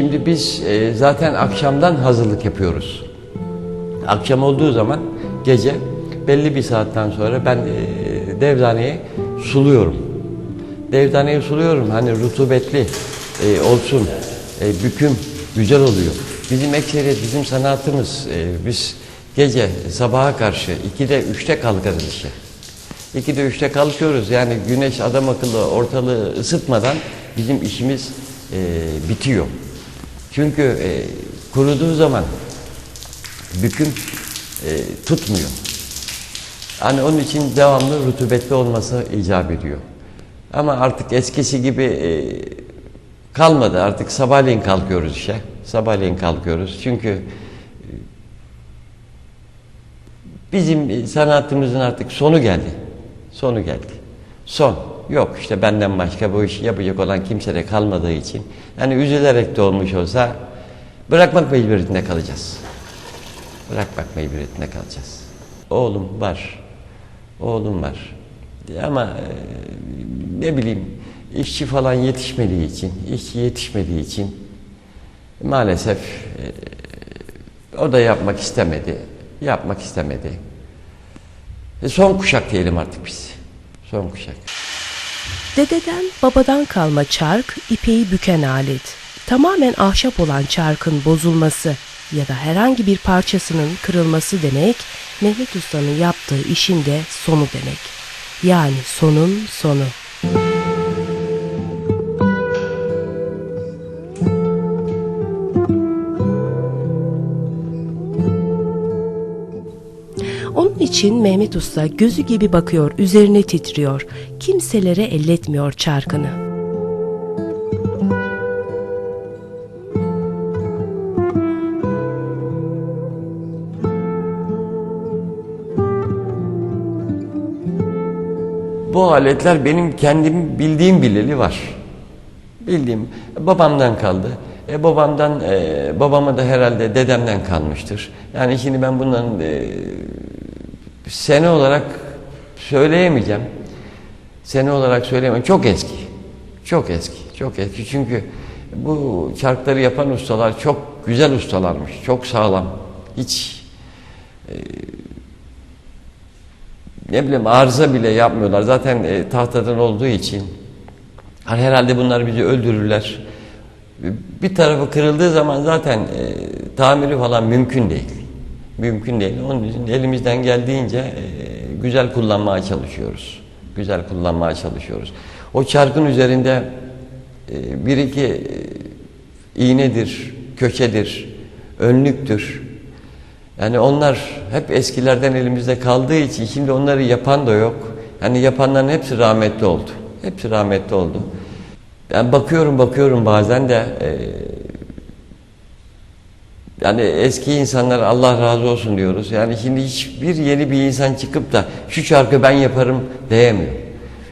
Şimdi biz e, zaten akşamdan hazırlık yapıyoruz. Akşam olduğu zaman gece belli bir saatten sonra ben e, devdaneyi suluyorum. Devdaneyi suluyorum hani rutubetli e, olsun, e, büküm güzel oluyor. Bizim ekseriyet, bizim sanatımız e, biz gece sabaha karşı 2'de 3'te kalkarız işe. 2'de 3'te kalkıyoruz yani güneş adam akıllı ortalığı ısıtmadan bizim işimiz e, bitiyor. Çünkü e, kuruduğu zaman büküm e, tutmuyor. Hani onun için devamlı rutubetli olması icap ediyor. Ama artık eskisi gibi e, kalmadı. Artık sabahleyin kalkıyoruz işe. Sabahleyin kalkıyoruz. Çünkü e, bizim sanatımızın artık sonu geldi. Sonu geldi. Son. Yok işte benden başka bu işi yapacak olan kimse de kalmadığı için. Yani üzülerek de olmuş olsa bırakmak mecburiyetinde kalacağız. Bırakmak mecburiyetinde kalacağız. Oğlum var. Oğlum var. Ama e, ne bileyim işçi falan yetişmediği için, işçi yetişmediği için maalesef e, o da yapmak istemedi. Yapmak istemedi. E, son kuşak diyelim artık biz. Son kuşak. Dededen babadan kalma çark ipeyi büken alet. Tamamen ahşap olan çarkın bozulması ya da herhangi bir parçasının kırılması demek Mehmet Usta'nın yaptığı işin de sonu demek. Yani sonun sonu. Onun için Mehmet Usta gözü gibi bakıyor, üzerine titriyor. Kimselere elletmiyor çarkını. Bu aletler benim kendim bildiğim bileli var. Bildiğim babamdan kaldı. E, babamdan e, babama da herhalde dedemden kalmıştır. Yani şimdi ben bunların e, sene olarak söyleyemeyeceğim. Sene olarak söyleyemem. Çok eski. Çok eski. Çok eski. Çünkü bu çarkları yapan ustalar çok güzel ustalarmış. Çok sağlam. Hiç ne bileyim arıza bile yapmıyorlar. Zaten e, tahtadan olduğu için hani herhalde bunlar bizi öldürürler. Bir tarafı kırıldığı zaman zaten e, tamiri falan mümkün değil. Mümkün değil. Onun için elimizden geldiğince e, güzel kullanmaya çalışıyoruz. Güzel kullanmaya çalışıyoruz. O çarkın üzerinde e, bir iki e, iğnedir, köşedir, önlüktür. Yani onlar hep eskilerden elimizde kaldığı için şimdi onları yapan da yok. Yani yapanların hepsi rahmetli oldu. Hepsi rahmetli oldu. Ben bakıyorum bakıyorum bazen de yani eski insanlar Allah razı olsun diyoruz. Yani şimdi hiçbir yeni bir insan çıkıp da şu çarkı ben yaparım diyemiyor.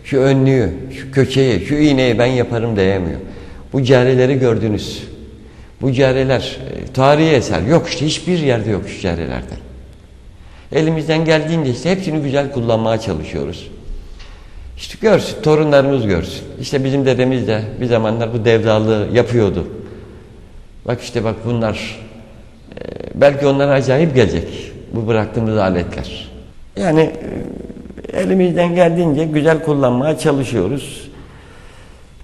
Şu önlüğü, şu köçeyi, şu iğneyi ben yaparım diyemiyor. Bu carileri gördünüz. Bu cariler e, tarihi eser. Yok işte hiçbir yerde yok şu carilerden. Elimizden geldiğinde işte hepsini güzel kullanmaya çalışıyoruz. İşte görsün, torunlarımız görsün. İşte bizim dedemiz de bir zamanlar bu devdalığı yapıyordu. Bak işte bak bunlar belki onlara acayip gelecek bu bıraktığımız aletler. Yani e, elimizden geldiğince güzel kullanmaya çalışıyoruz.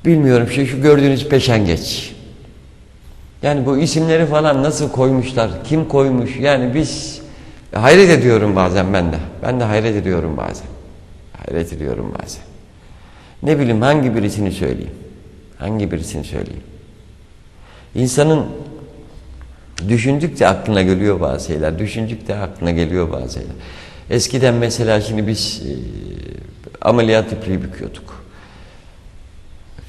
Bilmiyorum şu, şu gördüğünüz peşengeç. Yani bu isimleri falan nasıl koymuşlar, kim koymuş yani biz hayret ediyorum bazen ben de. Ben de hayret ediyorum bazen. Hayret ediyorum bazen. Ne bileyim hangi birisini söyleyeyim. Hangi birisini söyleyeyim. İnsanın düşündükçe aklına geliyor bazı şeyler. Düşündükçe aklına geliyor bazı şeyler. Eskiden mesela şimdi biz e, ameliyat ipliği büküyorduk.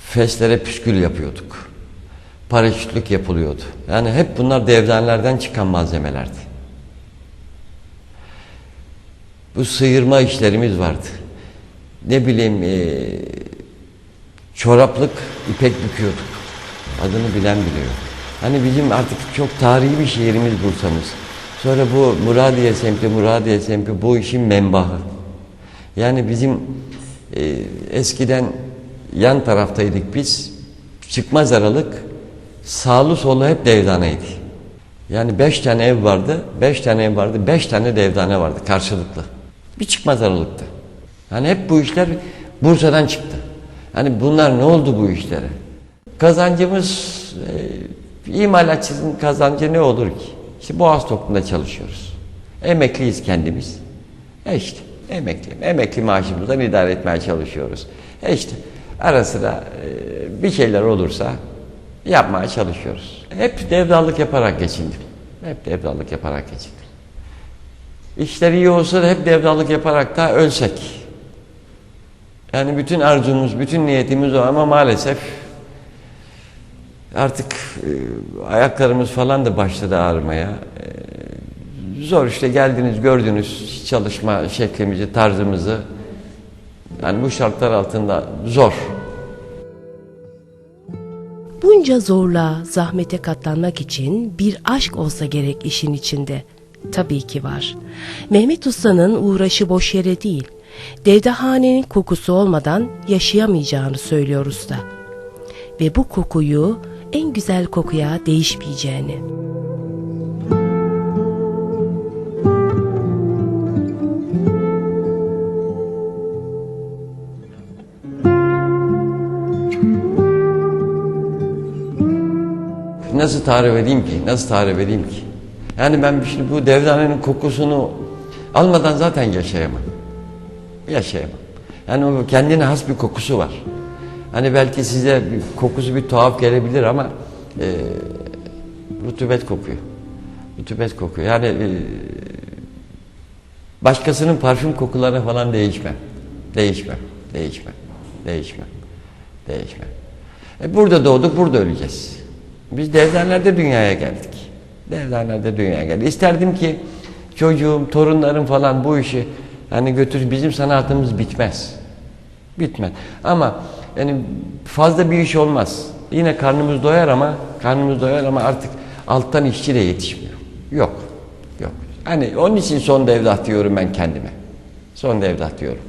Feslere püskül yapıyorduk. Paraşütlük yapılıyordu. Yani hep bunlar devdanlardan çıkan malzemelerdi. Bu sıyırma işlerimiz vardı. Ne bileyim e, çoraplık ipek büküyorduk. Adını bilen biliyor. Hani bizim artık çok tarihi bir şehrimiz Bursa'mız. Sonra bu Muradiye semti, Muradiye semti bu işin menbahı. Yani bizim e, eskiden yan taraftaydık biz. Çıkmaz aralık sağlı solu hep devdaneydi. Yani beş tane ev vardı, beş tane ev vardı, beş tane devdane vardı karşılıklı. Bir çıkmaz aralıktı. Yani hep bu işler Bursa'dan çıktı. Hani bunlar ne oldu bu işlere? Kazancımız, e, imalatçının kazancı ne olur ki? İşte Boğaz Toklu'nda çalışıyoruz. Emekliyiz kendimiz. E işte emekliyim. Emekli maaşımızdan idare etmeye çalışıyoruz. E işte ara sıra e, bir şeyler olursa yapmaya çalışıyoruz. Hep devdallık yaparak geçindim. Hep devdallık yaparak geçindim. İşler iyi olsa da hep devdallık yaparak da ölsek. Yani bütün arzumuz, bütün niyetimiz o ama maalesef artık e, ayaklarımız falan da başladı ağrımaya. E, zor işte geldiniz gördünüz çalışma şeklimizi, tarzımızı. Yani bu şartlar altında zor. Bunca zorluğa, zahmete katlanmak için bir aşk olsa gerek işin içinde. Tabii ki var. Mehmet Usta'nın uğraşı boş yere değil. Devdehanenin kokusu olmadan yaşayamayacağını söylüyor usta. Ve bu kokuyu en güzel kokuya değişmeyeceğini. Nasıl tarif edeyim ki? Nasıl tarif edeyim ki? Yani ben şimdi bu devdanenin kokusunu almadan zaten yaşayamam. Yaşayamam. Yani o kendine has bir kokusu var. Hani belki size bir kokusu bir tuhaf gelebilir ama e, rutubet kokuyor. Rutubet kokuyor. Yani e, başkasının parfüm kokularına falan değişmem. Değişmem. Değişmem. Değişmem. Değişmem. E burada doğduk, burada öleceğiz. Biz devdanlarda dünyaya geldik. Devdanlarda dünyaya geldik. İsterdim ki çocuğum, torunlarım falan bu işi hani götür bizim sanatımız bitmez. Bitmez. Ama yani fazla bir iş olmaz. Yine karnımız doyar ama karnımız doyar ama artık alttan işçi de yetişmiyor. Yok. Yok. Hani onun için son devlet diyorum ben kendime. Son devlet diyorum.